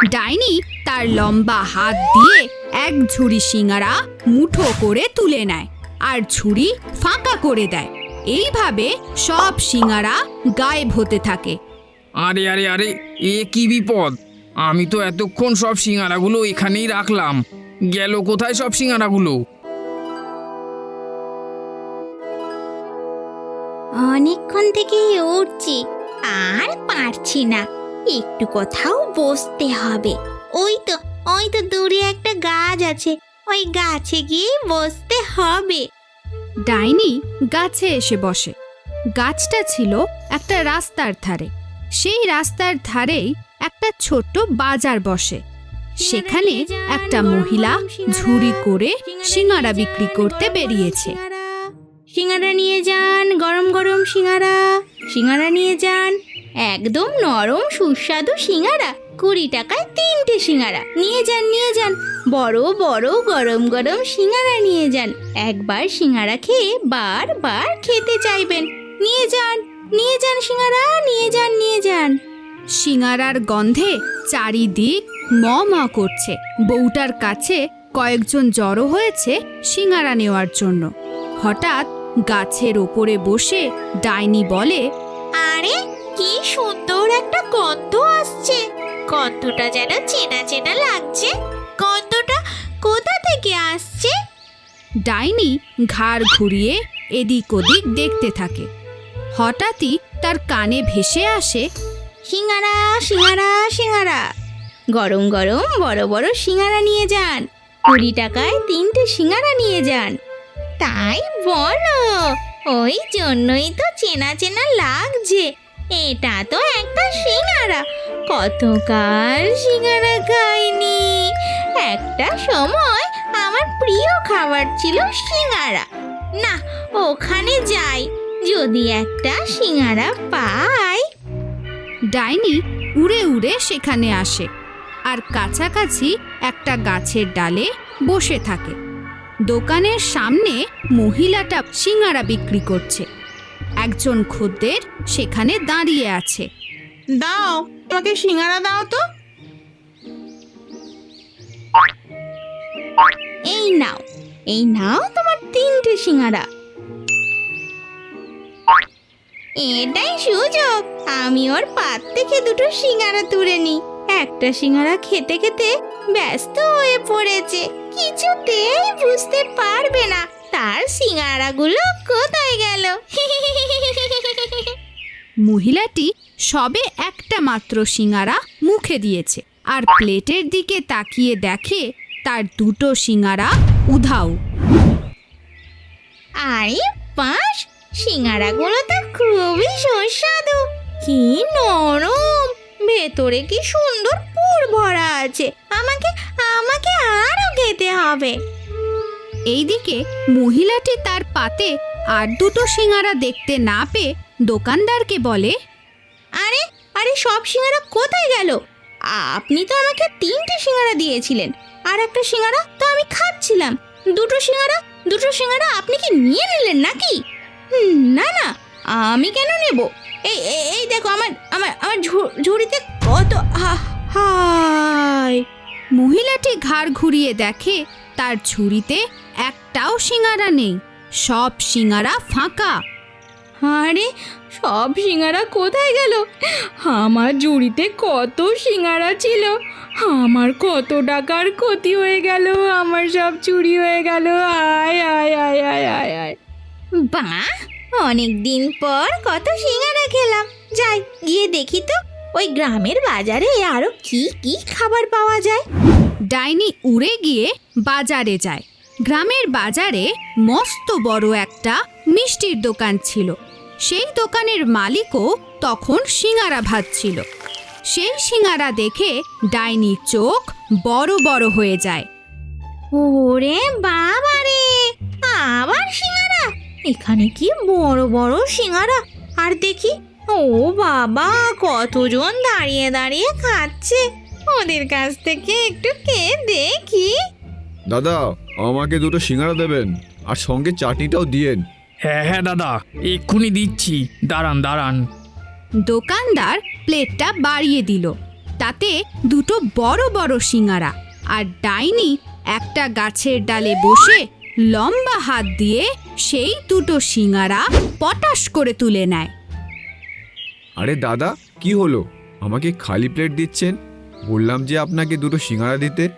ডাইনি তার লম্বা হাত দিয়ে এক ঝুড়ি সিঙ্গারা মুঠো করে তুলে নেয় আর ঝুড়ি ফাঁকা করে দেয়। এইভাবে সব সিঙ্গারা গায়েব হতে থাকে। আরে আরে আরে এ কি বিপদ? আমি তো এতক্ষণ সব সিঙ্গারাগুলো এখানেই রাখলাম। গেল কোথায় সব সিঙ্গারাগুলো? অনেকক্ষণ থেকেই উঠছি আর পারছি না। একটু কোথাও বসতে হবে। ওই তো ওই তো দূরে একটা গাছ আছে। ওই গাছে গিয়ে বসতে হবে। ডাইনি গাছে এসে বসে। গাছটা ছিল একটা রাস্তার ধারে। সেই রাস্তার ধারেই একটা ছোট্ট বাজার বসে। সেখানে একটা মহিলা ঝুড়ি করে সিঙ্গারা বিক্রি করতে বেরিয়েছে। সিঙ্গারা নিয়ে যান গরম গরম সিঙ্গারা। সিঙ্গারা নিয়ে যান একদম নরম সুস্বাদু সিঙ্গারা কুড়ি টাকায় তিনটে সিঙ্গারা। নিয়ে যান নিয়ে যান। বড় বড় গরম গরম সিঙ্গারা নিয়ে যান। একবার সিঙ্গারা খেয়ে বারবার খেতে চাইবেন। নিয়ে যান নিয়ে যান সিঙ্গারা নিয়ে যান নিয়ে যান। সিঙ্গারার গন্ধে চারিদিক ম ম করছে। বউটার কাছে কয়েকজন জড়ো হয়েছে সিঙ্গারা নেওয়ার জন্য। হঠাৎ গাছের ওপরে বসে ডাইনি বলে আরে কি সুন্দর একটা গন্ধ আসছে। গন্ধটা যেন চেনা চেনা লাগছে। গন্ধটা কোথা থেকে আসছে? ডাইনি ঘাড় ঘুরিয়ে এদিক ওদিক দেখতে থাকে। হঠাৎই তার কানে ভেসে আসে সিঙ্গারা সিঙ্গারা সিঙ্গারা। গরম গরম বড় বড় সিঙ্গারা নিয়ে যান। কুড়ি টাকায় তিনটে সিঙ্গারা নিয়ে যান। তাই বলো ওই জন্যই তো চেনা চেনা লাগছে। এটা তো একটা সিঙ্গারা। কতকাল সিঙ্গারা খাইনি। একটা সময় আমার প্রিয় খাবার ছিল সিঙ্গারা। না, ওখানে যাই, যদি একটা সিঙ্গারা পাই। ডাইনি উড়ে উড়ে সেখানে আসে আর কাছাকাছি একটা গাছের ডালে বসে থাকে। দোকানের সামনে মহিলাটা সিঙ্গারা বিক্রি করছে। একজন খদ্দের সেখানে দাঁড়িয়ে আছে। দাও আমাকে সিঙ্গারা দাও তো। এই নাও এই নাও তোমার তিনটে সিঙ্গারা। এটাই সুযোগ আমি ওর পাত থেকে দুটো সিঙ্গারা তুলে নিই। একটা সিঙ্গারা খেতে খেতে ব্যস্ত হয়ে পড়েছে কিছুতেই বুঝতে পারবে না। তার সিঙ্গারাগুলো কোথায় গেল? মহিলাটি সবে একটা মাত্র সিঙ্গারা মুখে দিয়েছে আর প্লেটের দিকে তাকিয়ে দেখে তার দুটো সিঙ্গারা উধাও। আরে পাশ সিঙ্গারাগুলো তো খুবই সুস্বাদু। কি নরম। ভেতরে কি সুন্দর পুর ভরা আছে। আমাকে আমাকে আরও খেতে হবে। এইদিকে মহিলাটি তার পাতে আর দুটো সিঙ্গারা দেখতে না পেয়ে দোকানদারকে বলে আরে আরে সব সিঙ্গারা কোথায় গেল? আপনি তো আমাকে তিনটে সিঙ্গারা দিয়েছিলেন। আর একটা সিঙ্গারা তো আমি খাচ্ছিলাম। দুটো সিঙ্গারা দুটো সিঙ্গারা আপনি কি নিয়ে নিলেন নাকি? না না আমি কেন নেব? এই এই- দেখো আমার আমার আমার ঝুড়িতে কত হায় মহিলাটি ঘাড় ঘুরিয়ে দেখে তার ঝুড়িতে একটাও সিঙ্গারা নেই সব সিঙ্গারা ফাঁকা। আরে সব সিঙ্গারা কোথায় গেল? আমার জুড়িতে কত সিঙ্গারা ছিল। আমার কত টাকার ক্ষতি হয়ে গেল আমার সব চুরি হয়ে গেল। আয় আয় আয় আয় আয় আয়। বা অনেক দিন পর কত সিঙ্গারা খেলাম। যাই গিয়ে দেখি তো ওই গ্রামের বাজারে আরও কি কি খাবার পাওয়া যায়। ডাইনি উড়ে গিয়ে বাজারে যায়। গ্রামের বাজারে মস্ত বড় একটা মিষ্টির দোকান ছিল। সেই দোকানের মালিকও তখন সিঙ্গারা ভাজছিল সেই সিঙ্গারা দেখে ডাইনির চোখ বড় বড় হয়ে যায়। ওরে বাবা রে আবার সিঙ্গারা? এখানে কি বড় বড় সিঙ্গারা? আর দেখি ও বাবা কতজন দাঁড়িয়ে দাঁড়িয়ে খাচ্ছে। ওদের কাছ থেকে একটু কে দেখি। দাদা আমাকে দুটো সিঙ্গারা দেবেন আর সঙ্গে চাটনিটাও দিয়েন। হ্যাঁ হ্যাঁ দাদা এক্ষুনি দিচ্ছি। দাঁড়ান দাঁড়ান। দোকানদার প্লেটটা বাড়িয়ে দিল। তাতে দুটো বড় বড় সিঙ্গারা আর ডাইনি একটা গাছের ডালে বসে লম্বা হাত দিয়ে সেই দুটো সিঙ্গারা পটাশ করে তুলে নেয়। আরে দাদা কি হলো? আমাকে খালি প্লেট দিচ্ছেন? বললাম যে আপনাকে দুটো সিঙ্গারা দিতে।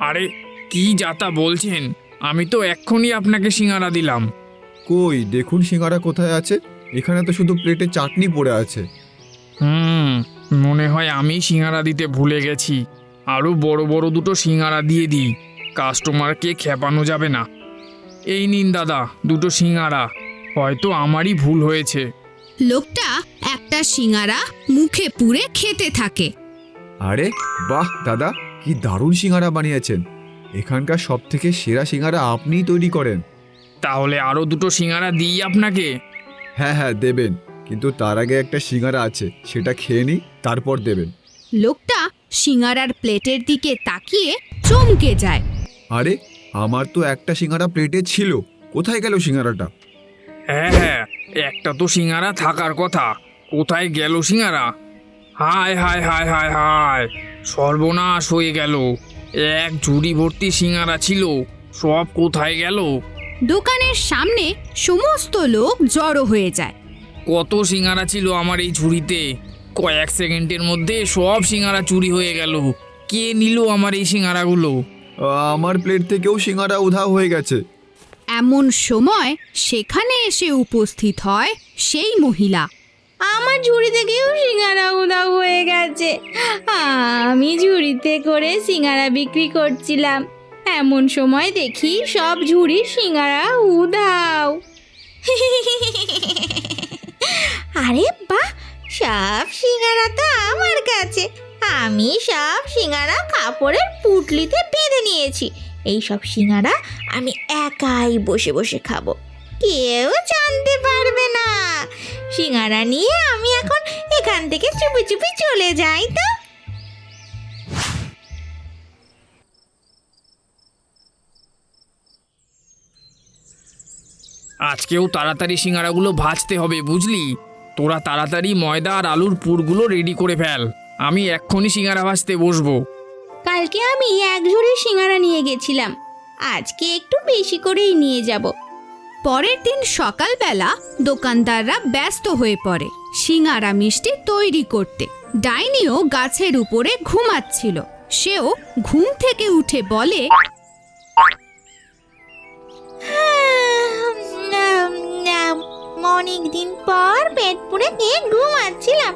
আরে কি যাতা বলছেন? আমি তো এক্ষুনি আপনাকে সিঙ্গারা দিলাম। কই দেখুন সিঙ্গারা কোথায় আছে। এখানে তো শুধু প্লেটে চাটনি পড়ে আছে। হুম মনে হয় আমি সিঙ্গারা দিতে ভুলে গেছি। আরও বড় বড় দুটো সিঙ্গারা দিয়ে দিই। কাস্টমারকে খেপানো যাবে না। এই নিন দাদা দুটো সিঙ্গারা। হয়তো আমারই ভুল হয়েছে। লোকটা একটা সিঙ্গারা মুখে পুরে খেতে থাকে। আরে বাহ দাদা কি দারুণ সিঙ্গারা বানিয়েছেন। এখানকার সব থেকে সেরা সিঙ্গারা আপনিই তৈরি করেন। তাহলে আরও দুটো সিঙ্গারা দিই আপনাকে? হ্যাঁ হ্যাঁ দেবেন। কিন্তু তার আগে একটা সিঙ্গারা আছে সেটা খেয়ে নিই তারপর দেবেন। লোকটা সিঙ্গারার প্লেটের দিকে তাকিয়ে চমকে যায়। আরে আমার তো একটা সিঙ্গারা প্লেটে ছিল। কোথায় গেল সিঙ্গারাটা? হ্যাঁ হ্যাঁ একটা তো সিঙ্গারা থাকার কথা। কোথায় গেল সিঙ্গারা? হায় হায় হায় হায় হায় সর্বনাশ হয়ে গেল। এক ঝুড়ি ভর্তি সিঙ্গারা ছিল সব কোথায় গেল? দোকানের সামনে সমস্ত লোক জড়ো হয়ে যায়। কত সিঙ্গারা ছিল আমার এই ঝুড়িতে? কয়েক সেকেন্ডের মধ্যে সব সিঙ্গারা চুরি হয়ে গেল। কে নিল আমার এই সিঙ্গারাগুলো? আমার প্লেট থেকেও সিঙ্গারা উধাও হয়ে গেছে। এমন সময় সেখানে এসে উপস্থিত হয় সেই মহিলা। আমার ঝুড়ি থেকেও সিঙ্গারা উদাও হয়ে গেছে। আমি ঝুড়িতে করে সিঙ্গারা বিক্রি করছিলাম। এমন সময় দেখি সব ঝুড়ির সিঙ্গারা উদাও আরে বাহ, সব সিঙ্গারা তো আমার কাছে। আমি সব সিঙ্গারা কাপড়ের পুটলিতে বেঁধে নিয়েছি। এই সব সিঙ্গারা আমি একাই বসে বসে খাব। কেউ জানতে পারবে না। সিঙ্গারা নিয়ে আমি এখন এখান থেকে চুপি চুপি চলে যাই তো। আজকেও তাড়াতাড়ি সিঙ্গারাগুলো ভাজতে হবে বুঝলি? তোরা তাড়াতাড়ি ময়দা আর আলুর পুরগুলো রেডি করে ফেল। আমি এক্ষুনি সিঙ্গারা ভাজতে বসবো। কালকে আমি এক ঝুড়ি সিঙ্গারা নিয়ে গেছিলাম। আজকে একটু বেশি করেই নিয়ে যাব। পরের দিন সকালবেলা দোকানদাররা ব্যস্ত হয়ে পড়ে সিঙ্গারা মিষ্টি তৈরি করতে। ডাইনিও গাছের উপরে ঘুমাচ্ছিল। সেও ঘুম থেকে উঠে বলে অনেক দিন পর পেট পুড়ে ঘুমাচ্ছিলাম।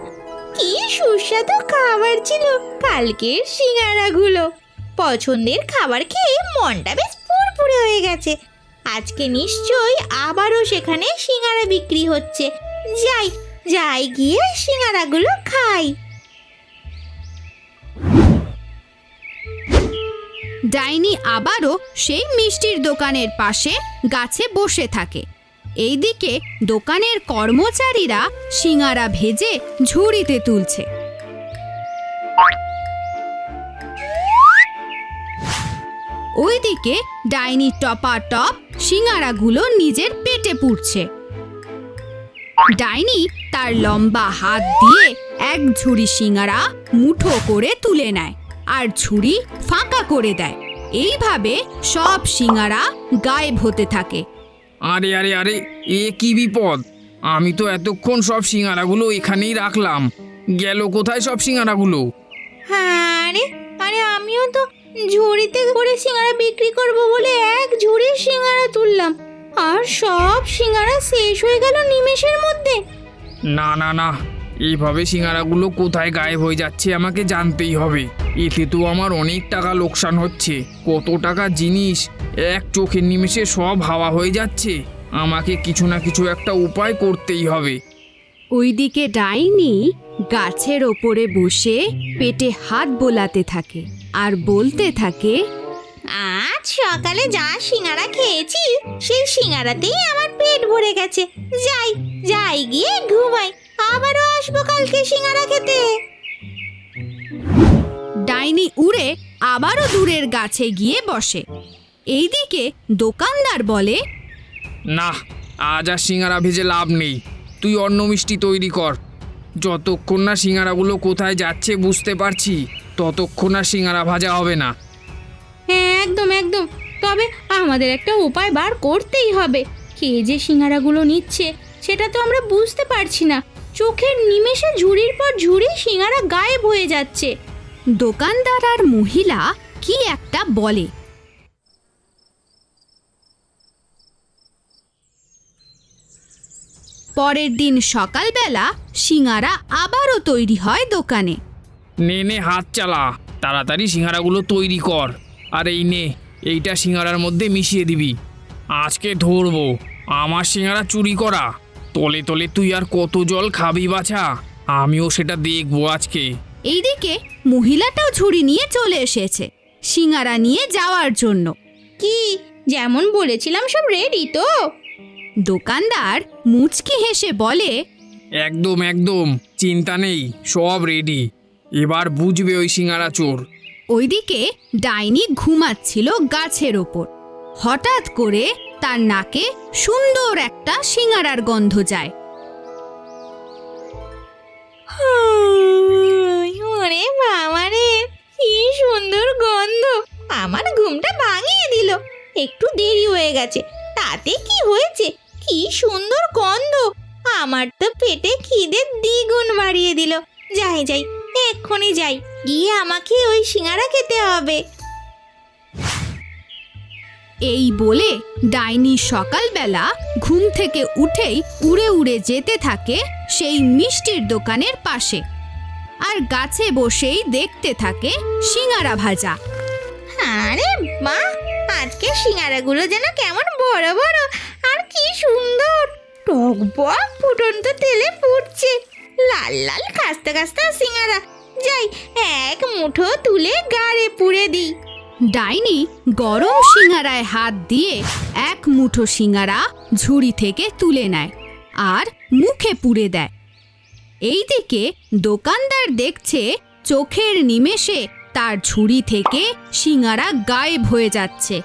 কি সুস্বাদু খাবার ছিল। কালকের সিঙ্গারাগুলো। পছন্দের খাবার খেয়ে মনটা বেশ ফুরফুরে হয়ে গেছে। আজকে নিশ্চয়ই আবারও সেখানে সিঙ্গারা বিক্রি হচ্ছে। যাই যাই গিয়ে সিঙ্গারাগুলো খাই। ডাইনি আবারও সেই মিষ্টির দোকানের পাশে গাছে বসে থাকে। এইদিকে দোকানের কর্মচারীরা সিঙ্গারা ভেজে ঝুড়িতে তুলছে। ওইদিকে ডাইনি টপা টপ সিঙ্গারাগুলো নিজের পেটে পুড়ছে। ডাইনি তার লম্বা হাত দিয়ে এক ঝুড়ি সিঙ্গারা মুঠো করে তুলে নেয় আর ঝুড়ি ফাঁকা করে দেয়। এইভাবে সব সিঙ্গারা গায়েব হতে থাকে। আরে আরে আরে এ কি বিপদ? আমি তো এতক্ষণ সব সিঙ্গারাগুলো এখানেই রাখলাম। গেল কোথায় সব সিঙ্গারাগুলো? আরে আরে আমিও তো ঝুড়িতে করে সিঙ্গারা বিক্রি করব বলে এক ঝুড়ি সিঙ্গারা তুললাম। আর সব সিঙ্গারা শেষ হয়ে গেল নিমেষের মধ্যে। না না না এইভাবে সিঙ্গারাগুলো কোথায় গায়েব হয়ে যাচ্ছে আমাকে জানতেই হবে। এতে তো আমার অনেক টাকা লোকসান হচ্ছে। কত টাকা জিনিস এক চোখের নিমেষে সব হাওয়া হয়ে যাচ্ছে। আমাকে কিছু না কিছু একটা উপায় করতেই হবে। ওইদিকে ডাইনি গাছের ওপরে বসে পেটে হাত বোলাতে থাকে। আর বলতে থাকে আজ সকালে যা সিঙ্গারা খেয়েছি সেই সিঙ্গারাতেই আমার পেট ভরে গেছে। যাই যাই গিয়ে ঘুমাই আবারও আসব কালকে সিঙ্গারা খেতে। ডাইনি উড়ে আবারও দূরের গাছে গিয়ে বসে। এইদিকে দোকানদার বলে না আজ আর সিঙ্গারা ভেজে লাভ নেই। তুই অন্য মিষ্টি তৈরি কর। যতক্ষণ না সিঙ্গারাগুলো কোথায় যাচ্ছে বুঝতে পারছি। ততক্ষণ আর সিঙ্গারা ভাজা হবে না। হ্যাঁ একদম একদম। তবে আমাদের একটা উপায় বার করতেই হবে। কে যে সিঙ্গারাগুলো নিচ্ছে, সেটা তো আমরা বুঝতে পারছি না। চোখের নিমেষে ঝুড়ির পর ঝুড়ি সিঙ্গারা গায়েব হয়ে যাচ্ছে। দোকানদার আর মহিলা কি একটা বলে। পরের দিন সকালবেলা সিঙারা আবারও তৈরি হয় দোকানে। নে নে হাত চালা। তাড়াতাড়ি সিঙ্গারাগুলো তৈরি কর। আর এই নে এইটা সিঙ্গারার মধ্যে মিশিয়ে দিবি। আজকে ধরবো। আমার সিঙ্গারা চুরি করা। তলে তলে তুই আর কত জল খাবি বাছা? আমিও সেটা দেখব আজকে। এইদিকে মহিলাটাও ঝুড়ি নিয়ে চলে এসেছে সিঙারা নিয়ে যাওয়ার জন্য। কি যেমন বলেছিলাম সব রেডি তো? দোকানদার মুচকি হেসে বলে একদম একদম চিন্তা নেই সব রেডি এবার বুঝবে ওই সিঙ্গারা চোর। ওইদিকে ডাইনি ঘুমাচ্ছিল গাছের ওপর। হঠাৎ করে তার নাকে সুন্দর একটা সিঙারার গন্ধ যায়। ওরে বাবা রে কি সুন্দর গন্ধ। আমার ঘুমটা ভাঙিয়ে দিল। একটু দেরি হয়ে গেছে। তাতে কি হয়েছে? কি সুন্দর গন্ধ। আমার তো পেটে খিদে দ্বিগুণ বাড়িয়ে দিল। যাই যাই এক্ষুনি যাই। গিয়ে আমাকে ওই সিঙ্গারা খেতে হবে। এই বলে ডাইনি সকালবেলা ঘুম থেকে উঠেই উড়ে উড়ে যেতে থাকে সেই মিষ্টির দোকানের পাশে আর গাছে বসেই দেখতে থাকে সিঙারা ভাজা। আরে মা আজকে সিঙ্গারাগুলো যেন কেমন বড় বড় আর কি সুন্দর। টক বক ফুটন্ত তেলে ফুটছে। লাল লাল কাস্তে কাস্তে সিঙ্গারা। যাই এক মুঠো তুলে গাড়ে পুড়ে দিই। ডাইনি গরম সিঙারায় হাত দিয়ে এক মুঠো সিঙারা ঝুড়ি থেকে তুলে নেয় আর মুখে পুড়ে দেয়। এইদিকে দোকানদার দেখছে চোখের নিমেষে তার ঝুড়ি থেকে সিঙারা গায়েব হয়ে যাচ্ছে।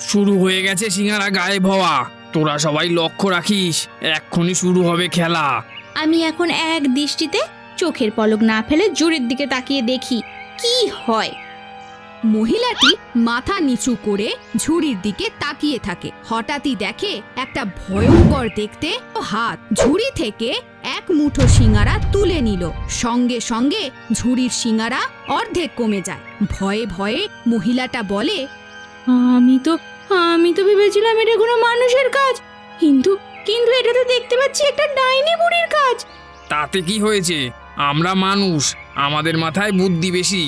শুরু হয়ে গেছে সিঙ্গারা গায়েব হওয়া। তোরা সবাই লক্ষ্য রাখিস এক্ষুনি শুরু হবে খেলা। আমি এখন এক দৃষ্টিতে চোখের পলক না ফেলে জোরের দিকে তাকিয়ে দেখি, কি হয়? মহিলাটি মাথা নিচু করে ঝুড়ির দিকে তাকিয়ে থাকে। হঠাৎই দেখে একটা ভয়ঙ্কর দেখতে হাত। ঝুড়ি থেকে এক মুঠো সিঙারা তুলে নিল। সঙ্গে সঙ্গে ঝুড়ির সিঙারা অর্ধেক কমে যায়। ভয়ে ভয়ে মহিলাটা বলে, আমি তো আমি তো ভেবেছিলাম এটা কোনো মানুষের কাজ। কিন্তু কিন্তু এটা তো দেখতে পাচ্ছি একটা ডাইনি বুড়ির কাজ। তাতে কি হয়েছে? আমরা মানুষ আমাদের মাথায় বুদ্ধি বেশি।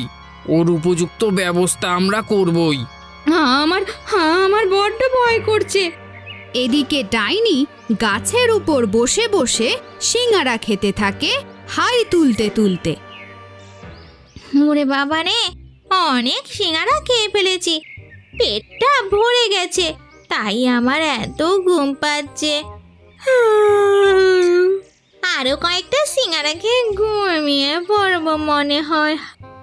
ওর উপযুক্ত ব্যবস্থা আমরা করবই। আমার হ্যাঁ আমার বড্ড ভয় করছে। এদিকে ডাইনি গাছের উপর বসে বসে সিঙারা খেতে থাকে হাই তুলতে তুলতে। ওরে বাবা রে অনেক সিঙ্গারা খেয়ে ফেলেছি। পেটটা ভরে গেছে তাই আমার এত ঘুম পাচ্ছে। আরও কয়েকটা সিঙ্গারা খেয়ে ঘুমিয়ে পড়ব মনে হয়।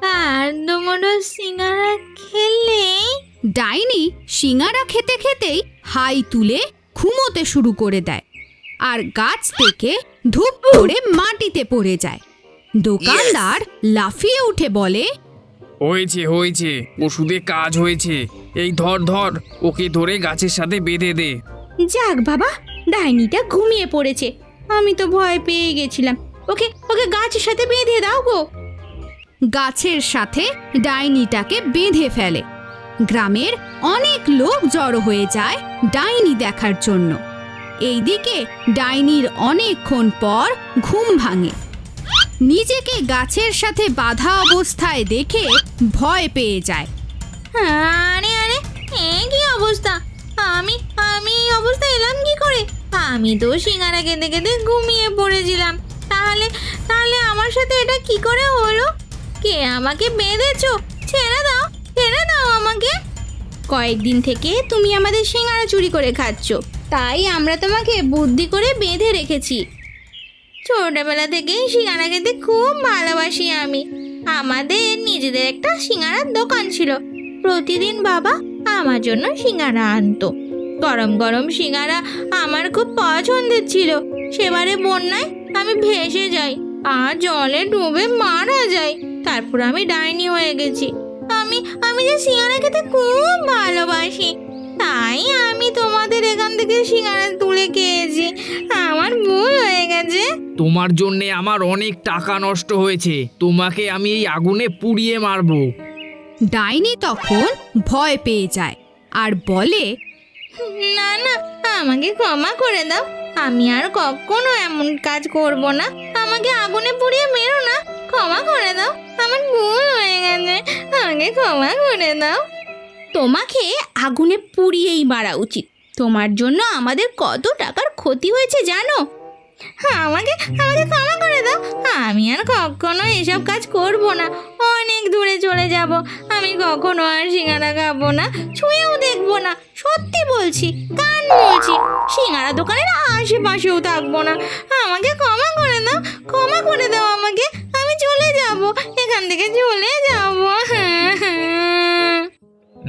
আর দুমুটো সিঙ্গারা খেলেই ডাইনি সিঙারা খেতে খেতেই হাই তুলে ঘুমোতে শুরু করে দেয় আর গাছ থেকে ধূপ করে মাটিতে পড়ে যায়। দোকানদার লাফিয়ে উঠে বলে হয়েছে হয়েছে ওষুধে কাজ হয়েছে। এই ধর ধর ওকে ধরে গাছের সাথে বেঁধে দে। যাক বাবা ডাইনিটা ঘুমিয়ে পড়েছে। আমি তো ভয় পেয়ে গেছিলাম। ওকে ওকে গাছের সাথে বেঁধে দাও গো। গাছের সাথে ডাইনিটাকে বেঁধে ফেলে। গ্রামের অনেক লোক জড়ো হয়ে যায় ডাইনি দেখার জন্য। এইদিকে ডাইনির অনেকক্ষণ পর ঘুম ভাঙে। নিজেকে গাছের সাথে বাধা অবস্থায় দেখে ভয় পেয়ে যায়। আরে আরে, এ কি অবস্থা? আমি আমি অবস্থা এলাম কি করে? আমি তো সিঙ্গারা কেঁদে কেঁদে ঘুমিয়ে পড়েছিলাম। তাহলে তাহলে আমার সাথে এটা কি করে হলো? কে আমাকে বেঁধেছো? ছেড়ে দাও ছেড়ে দাও আমাকে। কয়েকদিন থেকে তুমি আমাদের সিঙ্গারা চুরি করে খাচ্ছ। তাই আমরা তোমাকে বুদ্ধি করে বেঁধে রেখেছি। ছোটবেলা থেকেই সিঙ্গারা খেতে খুব ভালোবাসি আমি। আমাদের নিজেদের একটা সিঙ্গারার দোকান ছিল। প্রতিদিন বাবা আমার জন্য সিঙ্গারা আনতো। গরম গরম সিঙ্গারা আমার খুব পছন্দের ছিল। সেবারে বন্যায় আমি ভেসে যাই আর জলে ডুবে মারা যাই। তারপর আমি ডাইনি হয়ে গেছি। আমি আমি যে সিঙ্গারা খেতে খুব ভালোবাসি তাই আমি তোমাদের এখান থেকে সিঙ্গারা তুলে খেয়েছি। আমার ভুল হয়ে গেছে। তোমার জন্যে আমার অনেক টাকা নষ্ট হয়েছে। তোমাকে আমি এই আগুনে পুড়িয়ে মারবো। ডাইনি তখন ভয় পেয়ে যায় আর বলে না না, আমাকে ক্ষমা করে দাও। আমি আর কখনো এমন কাজ করব না। আমাকে আগুনে পুড়িয়ে মেরো না। ক্ষমা করে দাও। আমার ভুল হয়ে গেছে। আমাকে ক্ষমা করে দাও। তোমাকে আগুনে পুড়িয়েই মারা উচিত। তোমার জন্য আমাদের কত টাকার ক্ষতি হয়েছে জানো? আমাকে আমাকে ক্ষমা করে দাও। আমি আর কখনো এসব কাজ করব না। অনেক দূরে চলে যাব। আমি কখনো আর সিঙ্গারা খাব না। ছুঁয়েও দেখব না। সত্যি বলছি, কান বলছি সিঙ্গারা দোকানের আশেপাশেও থাকব না। আমাকে ক্ষমা করে দাও, ক্ষমা করে দাও আমাকে। আমি চলে যাব, এখান থেকে চলে যাব।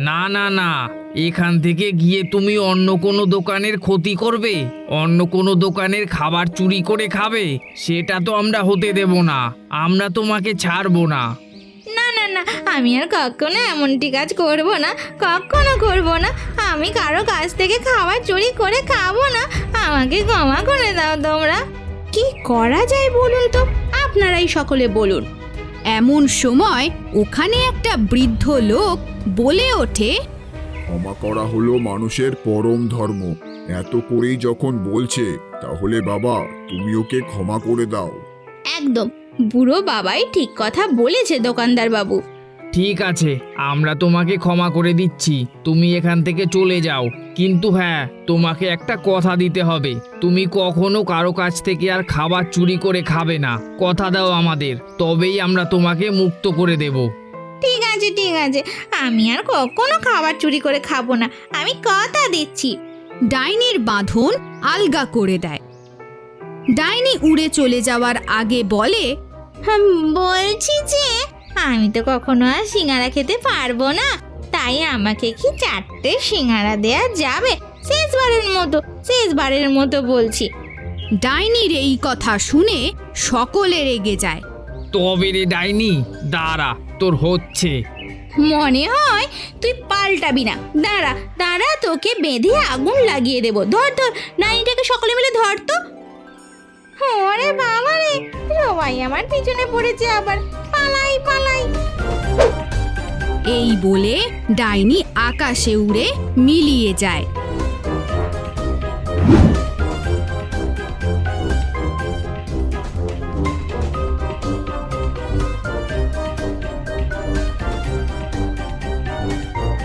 না না না। এখান থেকে গিয়ে তুমি অন্য কোনো দোকানের ক্ষতি করবে, অন্য কোনো দোকানের খাবার চুরি করে খাবে, সেটা তো আমরা হতে দেব না। আমরা তোমাকে ছাড়বো না। না আমি আর কখনো এমনটি কাজ করব না কখনো করব না। আমি কারও কাছ থেকে খাবার চুরি করে খাব না। আমাকে ক্ষমা করে দাও তোমরা। কি করা যায় বলুন তো? আপনারাই সকলে বলুন। এমন সময় ওখানে একটা বৃদ্ধ লোক বলে ওঠে ক্ষমা করা হলো মানুষের পরম ধর্ম। এত করেই যখন বলছে তাহলে বাবা তুমি ওকে ক্ষমা করে দাও। একদম। বুড়ো বাবাই ঠিক কথা বলেছে দোকানদার বাবু ঠিক আছে আমরা তোমাকে ক্ষমা করে দিচ্ছি তুমি এখান থেকে চলে যাও। কিন্তু হ্যাঁ তোমাকে একটা কথা দিতে হবে তুমি কখনো কারও কাছ থেকে আর খাবার চুরি করে খাবে না। কথা দাও আমাদের তবেই আমরা তোমাকে মুক্ত করে দেব। ঠিক আছে ঠিক আছে আমি আর কখনো খাবার চুরি করে খাব না আমি কথা দিচ্ছি। ডাইনির বাঁধন আলগা করে দেয়। ডাইনি উড়ে চলে যাওয়ার আগে বলে বলছি যে আমি তো কখনো আর সিঙ্গারা খেতে পারব না। তাই আমাকে কি চারটে সিঙ্গারা দেয়া যাবে? শেষবারের মতো শেষবারের মতো বলছি। ডাইনির এই কথা শুনে সকলে রেগে যায়। তবে রে ডাইনি দাঁড়া তোর হচ্ছে। মনে হয় তুই পাল্টাবি না। দাঁড়া দাঁড়া তোকে বেঁধে আগুন লাগিয়ে দেবো। ধর ধর নাইনটাকে সকলে মিলে ধর তো। ওরে বাবা রে সবাই আমার পিছনে পড়েছে আবার। পালাই পালাই। এই বলে ডাইনি আকাশে উড়ে মিলিয়ে যায়।